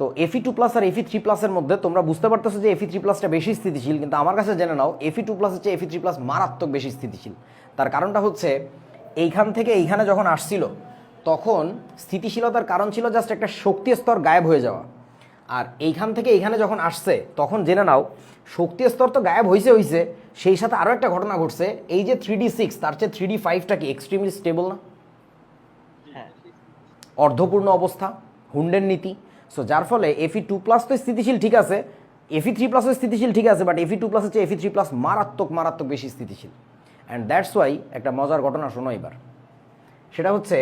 তো এফি two plus আর এফি three প্লাসের মধ্যে তোমরা বুঝতে পারতেছো যে এফি থ্রি প্লাসটা বেশি স্থিতিশীল কিন্তু আমার কাছে জেনে নাও এফি টু প্লাস হচ্ছে এফি থ্রি প্লাস মারাত্মক বেশি স্থিতিশীল। তার কারণটা হচ্ছে এইখান থেকে এইখানে যখন আসছিল তখন স্থিতিশীলতার কারণ ছিল জাস্ট একটা শক্তি স্তর গায়েব হয়ে যাওয়া। আর এইখান থেকে এইখানে যখন আসছে তখন জেনে নাও শক্তি স্তর তো গায়েব হয়েছে হয়েছে সেই সাথে আরও একটা ঘটনা ঘটছে এই যে থ্রি ডি সিক্স তার চেয়ে থ্রি ডি ফাইভটা কি এক্সট্রিমলি স্টেবল না? হ্যাঁ। অর্ধপূর্ণ অবস্থা হুন্ডের নীতি সো যার ফলে এফি টু প্লাস তো স্থিতিশীল ঠিক আছে। এফি থ্রি প্লাসও স্থিতিশীল ঠিক আছে বাট এফি টু প্লাস হচ্ছে এফি থ্রি প্লাস মারাত্মক মারাত্মক বেশি স্থিতিশীল। অ্যান্ড দ্যাটস ওয়াই একটা মজার ঘটনা শোনো এবার। সেটা হচ্ছে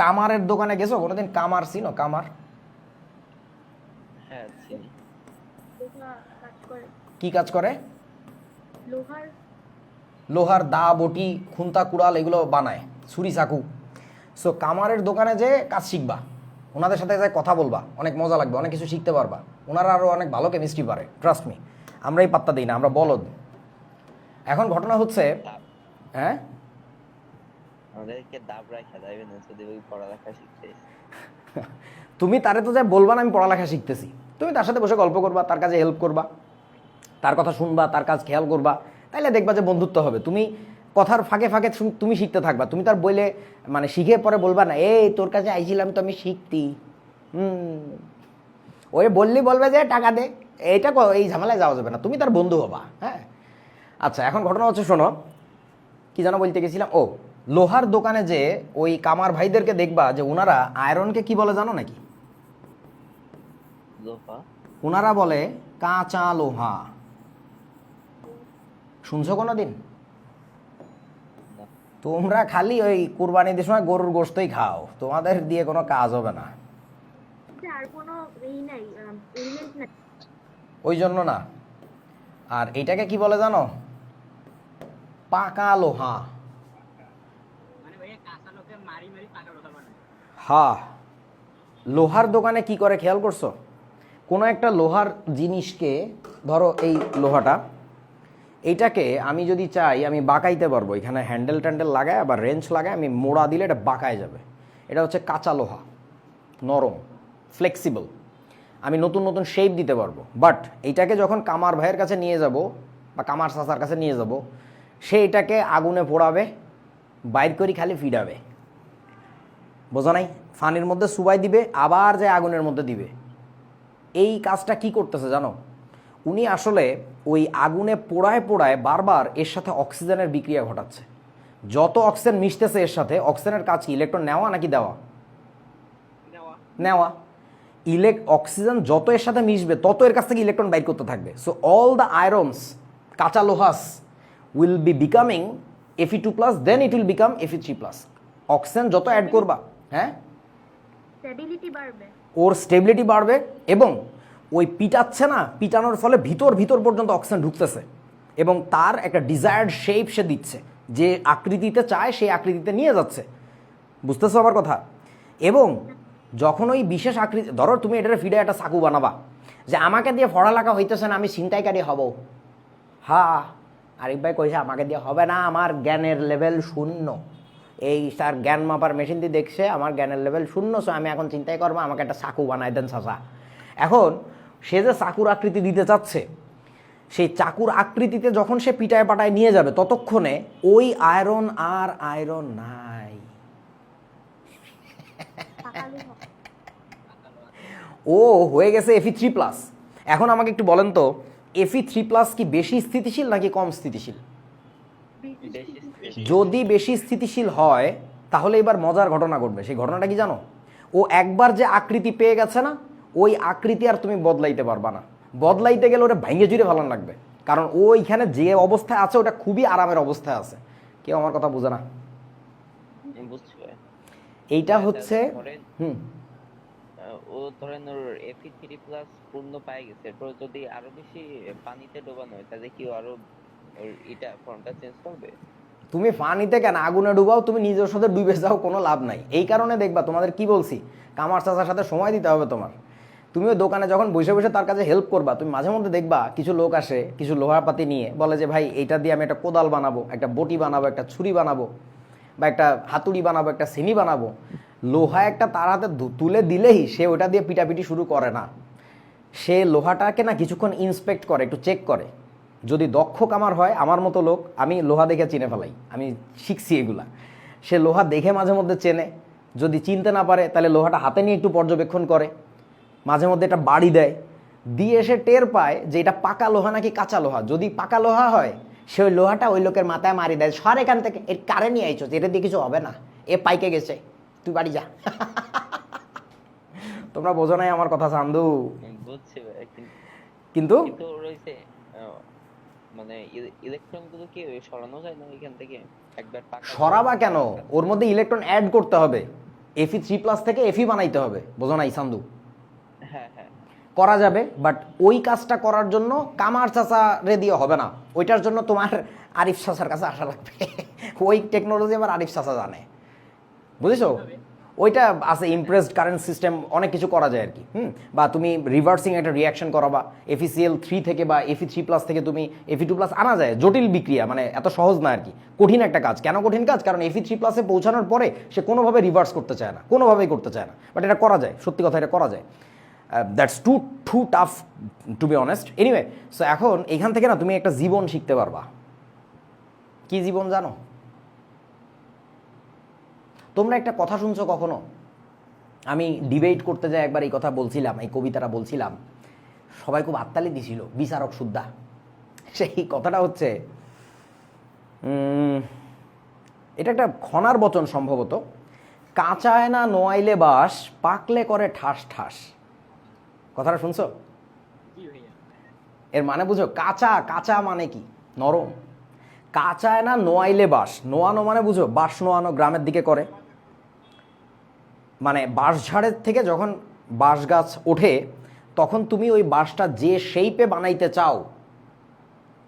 কামারের দোকানে গেছো? কোনোদিন কামার চিনো? কামার? হ্যাঁ চিনি। কাজ করে। কি কাজ করে? লোহার লোহার দা বটি খুন্তা কুড়াল এগুলো বানায়। ছুরি চাকু। সো কামারের দোকানে যে কাজ শিখবা। ওনাদের সাথে যে কথা বলবা অনেক মজা লাগবে অনেক কিছু শিখতে পারবা। ওনারা আরও অনেক ভালো কেমিস্ট্রি পারে ট্রাস্ট মি আমরাই পাত্তা দিই না আমরা বলদ। এখন ঘটনা হচ্ছে হ্যাঁ? তুমি তারে তো যাই বলবা না আমি পড়ালেখা শিখতেছি। তুমি তার সাথে বসে গল্প করবা তার কাছে হেল্প করবা তার কথা শুনবা তার কাজ খেয়াল করবা তাইলে দেখবা যে বন্ধুত্ব হবে। তুমি কথার ফাঁকে ফাঁকে তুমি শিখতে থাকবা। তুমি তার বইলে মানে শিখে পরে বলবা না এই তোর কাছে আইছিলাম তো আমি শিখতি। হুম। ওই বললি বলবে যে টাকা দে। এইটা এই ঝামেলায় যাওয়া যাবে না। তুমি তার বন্ধু হবা হ্যাঁ? আচ্ছা এখন ঘটনা হচ্ছে শোনো। কি যেন বলতে গেছিলাম? ও লোহার দোকানে যে ওই কামার ভাইদেরকে দেখবা যে ওনারা আয়রনকে কি বলে জানো নাকি? ওনারা বলে কাঁচা লোহা। শুনছো কোনো দিন তোমরা খালি ওই কুরবানিদের সময় গরুর গোস্তই খাও। তোমাদের দিয়ে কোনো কাজ হবে না। আর কোনো নাই নাই। ওই জন্য না। আর এটাকে কি বলে জানো? পাকা লোহা। হ্যাঁ লোহার দোকানে কি করে খেয়াল করছ? কোনো একটা লোহার জিনিসকে ধরো এই লোহাটা এইটাকে আমি যদি চাই, আমি বাঁকাইতে পারব। এখানে হ্যান্ডেল ট্যান্ডেল লাগায়, আবার রেঞ্চ লাগায়, আমি মোড়া দিলে এটা বাঁকায় যাবে। এটা হচ্ছে কাঁচা লোহা, নরম ফ্লেক্সিবল আমি নতুন নতুন শেপ দিতে পারব। বাট এইটাকে যখন কামার ভাইয়ের কাছে নিয়ে যাব, বা কামার চাচার কাছে নিয়ে যাব, সে এটাকে আগুনে পোড়াবে, বাইর করি খালি ফিডাবে বোঝা নাই? ফানির মধ্যে সুবাই দিবে, আবার যে আগুনের মধ্যে দিবে। এই কাজটা কি করতেছে জানো? উনি আসলে ওই আগুনে পোড়ায় পোড়ায় বারবার এর সাথে অক্সিজেনের বিক্রিয়া ঘটাচ্ছে। যত অক্সিজেন মিশতেছে এর সাথে অক্সিজেনের কাজ কি? ইলেকট্রন নেওয়া নাকি দেওয়া? নেওয়া। ইলেক অক্সিজেন যত এর সাথে মিশবে তত এর কাছ থেকে ইলেকট্রন বাইর করতে থাকবে। সো অল দ্য আয়রনস কাঁচা লোহাস will be becoming F e two plus then it will become F e three plus oxygen যত অ্যাড করবা হ্যাঁ? স্টেবিলিটি বাড়বে। ওর স্টেবিলিটি বাড়বে এবং ওই পিটাচ্ছে না, পিটানোর ফলে ভিতর ভিতর পর্যন্ত অক্সিজেন ঢুকতেছে। এবং তার একটা ডিজায়ার্ড শেপ সে দিচ্ছে, যে আকৃতিতে চায় সেই আকৃতিতে নিয়ে যাচ্ছে। বুঝতেছো আমার কথা? এবং যখন ওই বিশেষ আকৃতি, ধরো তুমি এটার ফিডে একটা সাকু বানাবা, যে আমাকে দিয়ে পড়ালেখা হইতেছে না, আমি ছিনতাইকারী হব। হা, আরিফ ভাই কইছে, আমাকে দিয়ে হবে না, আমার জ্ঞানের লেভেল শূন্য। এই তার জ্ঞান মাপার মেশিন দিয়ে দেখছে, আমার জ্ঞানের লেভেল শূন্য সো আমি এখন চিন্তাই করব, আমাকে একটা চাকু বানাই দেন, চাচা। এখন সে যে চাকুর আকৃতি দিতে চাচ্ছে, সেই চাকুর আকৃতিতে যখন সে পিটায় পাটায় নিয়ে যাবে, ততক্ষণে ওই আয়রন আর আয়রন নাই। ও হয়ে গেছে এফি থ্রি প্লাস এখন আমাকে একটু বলেন তো এফি থ্রি প্লাস কি বেশি স্থিতিশীল নাকি কম স্থিতিশীল? যদি বেশি স্থিতিশীল হয়, তাহলে এবার মজার ঘটনা ঘটবে। সেই ঘটনাটা কি জানো? ও একবার যে আকৃতি পেয়ে গেছে না ওই আকৃতি আর তুমি বদলাইতে পারবা না। বদলাইতে গেলে ওটা ভেঙে জুড়ে ভালো লাগবে। কারণ ও এইখানে যে অবস্থায় আছে ওটা খুবই আরামের অবস্থায় আছে। কেউ আমার কথা বোঝে না। এইটা হচ্ছে হুম। ও ধরেন ওর এফি থ্রি প্লাস পূর্ণ পাই গেছে। এরপর যদি আরও বেশি পানিতে ডোবানো হয় তাহলে কি আরও ওর এটা ফর্মটা চেঞ্জ করবে? তুমি পানিতে কেন আগুনে ডুবাও তুমি নিজের সাথে ডুবে যাও কোনো লাভ নাই। এই কারণে দেখবা তোমাদের কি বলছি? কামার চাচার সাথে সময় দিতে হবে তোমার। তুমি ওই দোকানে যখন বসে বসে তার কাছে হেল্প করবা, তুমি মাঝে মধ্যে দেখবা কিছু লোক আসে, কিছু লোহাপাতি নিয়ে, বলে যে, ভাই, এইটা দিয়ে আমি একটা কোদাল বানাবো, একটা বটি বানাবো, একটা ছুরি বানাবো, বা একটা হাতুড়ি বানাবো, একটা সিনি বানাবো। লোহা একটা তার হাতে তুলে দিলেই সে ওটা দিয়ে পিটাপিটি শুরু করে না। সে লোহাটাকে না কিছুক্ষণ ইন্সপেক্ট করে, একটু চেক করে। যদি দক্ষ কামার হয়, আমার মতো লোক, আমি লোহা দেখে চিনে ফেলাই, আমি শিখছি এগুলা। সে লোহা দেখে মাঝে মধ্যে চেনে, যদি চিনতে না পারে, তাহলে লোহাটা হাতে নিয়ে একটু পর্যবেক্ষণ করে। মাঝে মধ্যে এটা বাড়ি দেয় দিয়ে এসে টের পায় যে এটা পাকা লোহা নাকি কাঁচা লোহা। যদি পাকা লোহা হয় সে ওই লোহাটা ওই লোকের মাথায় মারি দেয় সর এখান থেকে। এর কারে নিয়ে আইছো এটা দিয়ে কিছু হবে না। এ পাইকে গেছে তুই বাড়ি যা। তোমরা বোঝো নাই আমার কথা চান্দু। কিন্তু মানে ইলেকট্রন কি সরানো যায় না এখান থেকে? একবার সরাবা কেন? ওর মধ্যে ইলেকট্রন অ্যাড করতে হবে। এফি থ্রি প্লাস থেকে এফি বানাইতে হবে। বোঝো নাই চান্দু? করা যাবে বাট ওই কাজটা করার জন্য কামার চাচা রে দিয়ে হবে না। ওইটার জন্য তোমার আরিফ চাচার কাছে আসা লাগবে। ওই টেকনোলজি আবার আরিফ চাচা জানে। বুঝেছ? ওইটা আছে ইমপ্রেসড কারেন্ট সিস্টেম অনেক কিছু করা যায় আর কি হুম? বা তুমি রিভার্সিং একটা রিয়াকশন করাবা এফিসিএল থ্রি থেকে বা এফি থ্রি প্লাস থেকে তুমি এফি টু প্লাস আনা যায় জটিল বিক্রিয়া মানে এত সহজ না আর কি কঠিন একটা কাজ। কেন কঠিন কাজ? কারণ এফি থ্রি প্লাসে পৌঁছানোর পরে সে কোনোভাবে রিভার্স করতে চায় না কোনোভাবেই করতে চায় না। বাট এটা করা যায় সত্যি কথা এটা করা যায়। That's too too tough to be honest anyway so এখন এখান থেকে না তুমি একটা জীবন শিখতে পারবা। কি জীবন জানো? তোমরা একটা কথা শুনছো কখনো? আমি ডিবেট করতে যাই একবার এই কথা বলছিলাম, এই কবিতাটা বলছিলাম। সবাই খুব আত্মালি দিছিল, বিচারক সুদ্ধা। সেই কথাটা হচ্ছে এটা একটা খনার বচন সম্ভবত। কাঁচায় না নোয়াইলে বাস, পাকলে করে ঠাস ঠাস। কথাটা শুনছো? এর মানে বুঝো কাঁচা কাঁচা মানে কি? নরম। কাঁচায় না নোয়াইলে বাস নোয়ানো মানে বুঝো বাস নোয়ানো গ্রামের দিকে করে। মানে বাঁশঝাড়ের থেকে যখন বাঁশ গাছ ওঠে তখন তুমি ওই বাঁশটা যে শেইপে বানাইতে চাও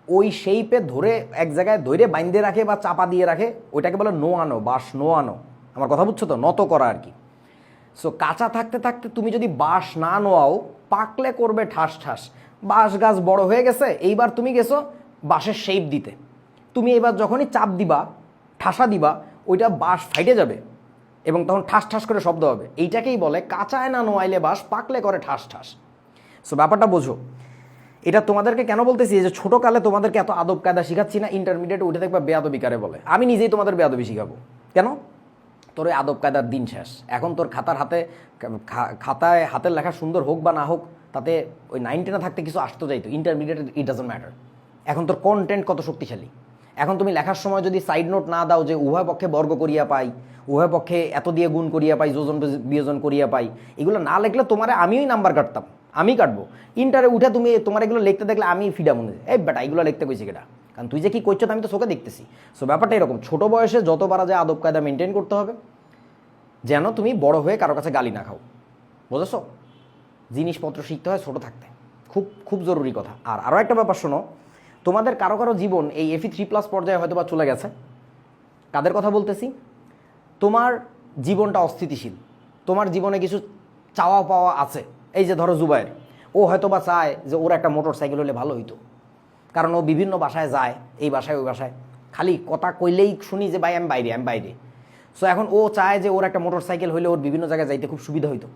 ওই শেইপে ধরে এক জায়গায় ধরে বাইন্দে রাখে বা চাপা দিয়ে রাখে ওইটাকে বলে নোয়ানো বাঁশ নোয়ানো। আমার কথা বুঝছ তো? নত করা আর কি। সো কাঁচা থাকতে থাকতে তুমি যদি বাঁশ না নোয়াও, পাকলে করবে ঠাস ঠাস। বাঁশ গাছ বড় হয়ে গেছে, এইবার তুমি গেছো বাঁশের শেপ দিতে। তুমি এবার যখনই চাপ দিবা, ঠাসা দিবা, ওইটা বাঁশ ফাইটে যাবে এবং তখন ঠাস ঠাস করে শব্দ হবে। এইটাকেই বলে কাঁচায় না নোয়াইলে বাঁশ, পাকলে করে ঠাস ঠাস। সো ব্যাপারটা বোঝো। এটা তোমাদেরকে কেন বলতেছি? যে ছোটোকালে তোমাদেরকে এত আদব কায়দা শিখাচ্ছি না ইন্টারমিডিয়েট উঠে দেখবা বেয়াদবি কারে বলে। আমি নিজেই তোমাদের বেয়াদবি শিখাবো। কেন? তোর ওই আদব কায়দার দিন শেষ। এখন তোর খাতার হাতে খাতায় হাতের লেখা সুন্দর হোক বা না হোক, তাতে ওই নাইন টেনে থাকতে কিছু আসতো যাইতো। ইন্টারমিডিয়েট ইট ডাজন্ট ম্যাটার এখন তোর কন্টেন্ট কত শক্তিশালী। এখন তুমি লেখার সময় যদি সাইড নোট না দাও যে উভয় পক্ষে বর্গ করিয়া পাই, উভয় পক্ষে এত দিয়ে গুণ করিয়া পাই, যোজন বিয়োজন করিয়া পাই, এগুলো না লিখলে তোমারে আমিই নাম্বার কাটতাম। আমি কাটবো। ইন্টারে উঠে তুমি তোমার এগুলো লিখতে দেখলে আমি ফিডা মনে এই বেটা এগুলো লিখতে কইছি কেটা কারণ তুই যে কি করছ আমি তো চোখে দেখতেছি। সো ব্যাপারটা এরকম, ছোট বয়সে যত পারা যায় আদব কায়দা মেনটেন করতে হবে। যেন তুমি বড় হয়ে কারও কাছে গালি না খাও। বুঝেছ? জিনিসপত্র শিখতে হয় ছোট থাকতে। খুব খুব জরুরি কথা। আর আরও একটা ব্যাপার শোনো, তোমাদের কারও কারও জীবন এই এফি থ্রি প্লাস পর্যায়ে হয়তো বা চলে গেছে। কাদের কথা বলতেছি? তোমার জীবনটা অস্থিতিশীল। তোমার জীবনে কিছু চাওয়া পাওয়া আছে। এই যে ধরো জুবাইর ও হয়তো বা চায় যে ওর একটা মোটর সাইকেল হলে ভালো হইতো। কারণ ও বিভিন্ন বাসায় যায়, এই বাসায় ওই বাসায় খালি কথা কইলেই শুনি যে, ভাই, আমি বাইরে আমি বাইরে। সো এখন ও চায় যে, ওর একটা মোটর সাইকেল হইলে ওর বিভিন্ন জায়গায় যাইতে খুব সুবিধা হইতো।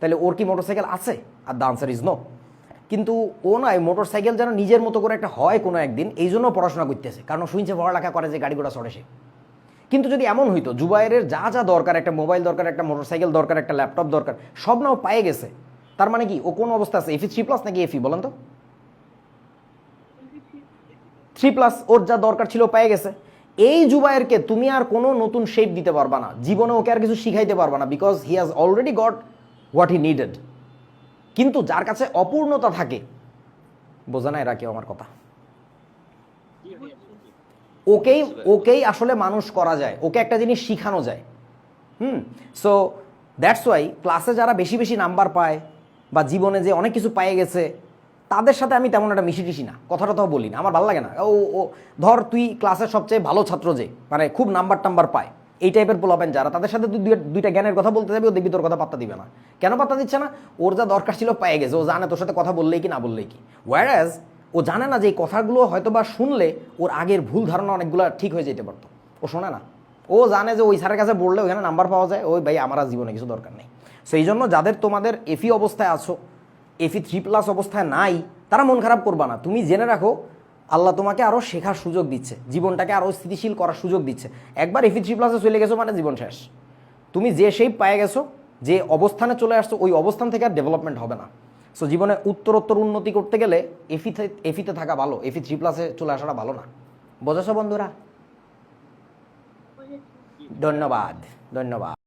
তাহলে ওর কি মোটর সাইকেল আছে? আর দ্য আনসার ইজ নো কিন্তু ও নয় মোটর সাইকেল যেন নিজের মতো করে একটা হয় কোনো একদিন এই জন্য পড়াশোনা করতেছে। কারণ শুনছে, পড়ালেখা করে যে গাড়ি ঘোড়া চড়ে সে। কিন্তু যদি এমন হইতো, জুবাইরের যা যা দরকার, একটা মোবাইল দরকার, একটা মোটর সাইকেল দরকার, একটা ল্যাপটপ দরকার, সব না ও পায়ে গেছে। তার মানে কি, ও কোন অবস্থা আছে? এফি থ্রি প্লাস নাকি এফি বলেন তো? থ্রি প্লাস ওর যা দরকার ছিল পেয়ে গেছে। এই জুবাইরকে তুমি আর কোনো নতুন শেপ দিতে পারবা না। জীবনে ওকে আর কিছু শিখাইতে পারবা না because he has already got what he needed কিন্তু যার কাছে অপূর্ণতা থাকে, বোঝা না এরা কেউ আমার কথা। ওকেই ওকেই আসলে মানুষ করা যায়। ওকে একটা জিনিস শিখানো যায়। হুম সো দ্যাটস ওয়াই ক্লাসে যারা বেশি বেশি নাম্বার পায় বা জীবনে যে অনেক কিছু পেয়ে গেছে তাদের সাথে আমি তেমন একটা মিশি টিশি না কথাটা তো বলি না, আমার ভালো লাগে না। ও ও, ধর তুই ক্লাসের সবচেয়ে ভালো ছাত্র যে মানে খুব নাম্বার টাম্বার পায়, এই টাইপের পোলাপেন যারা, তাদের সাথে তুই দুই- দুইটা জ্ঞানের কথা বলতে যাবি, ও দেখবি তোর কথা পাত্তা দিবে না। কেন পাত্তা দিচ্ছে না? ওর যা দরকার ছিল পেয়ে গেছে, ও জানে তোর সাথে কথা বললেই কি না বললেই কি। ওয়ারাজ ও জানে না যে এই কথাগুলো হয়তো বা শুনলে ওর আগের ভুল ধারণা অনেকগুলো ঠিক হয়ে যেতে পারতো। ও শোনে না। ও জানে যে ওই স্যারের কাছে বললে ওইখানে নাম্বার পাওয়া যায়, ওই ভাই, আমার জীবনে কিছু দরকার নেই। সেই জন্য যাদের তোমাদের এফি অবস্থায় আছো এফি থ্রি প্লাস অবস্থায় নাই, তারা মন খারাপ করবা না। তুমি জেনে রাখো, আল্লাহ তোমাকে আরও শেখার সুযোগ দিচ্ছে, জীবনটাকে আরও স্থিতিশীল করার সুযোগ দিচ্ছে। একবার এফি থ্রি প্লাসে চলে গেছো মানে জীবন শেষ। তুমি যে শেপ পায়ে গেছো, যে অবস্থানে চলে আসছো, ওই অবস্থান থেকে আর ডেভেলপমেন্ট হবে না। সো জীবনে উত্তরোত্তর উন্নতি করতে গেলে এফিতে এফিতে থাকা ভালো, এফি থ্রি প্লাসে চলে আসাটা ভালো না। বোঝাছো বন্ধুরা? ধন্যবাদ ধন্যবাদ।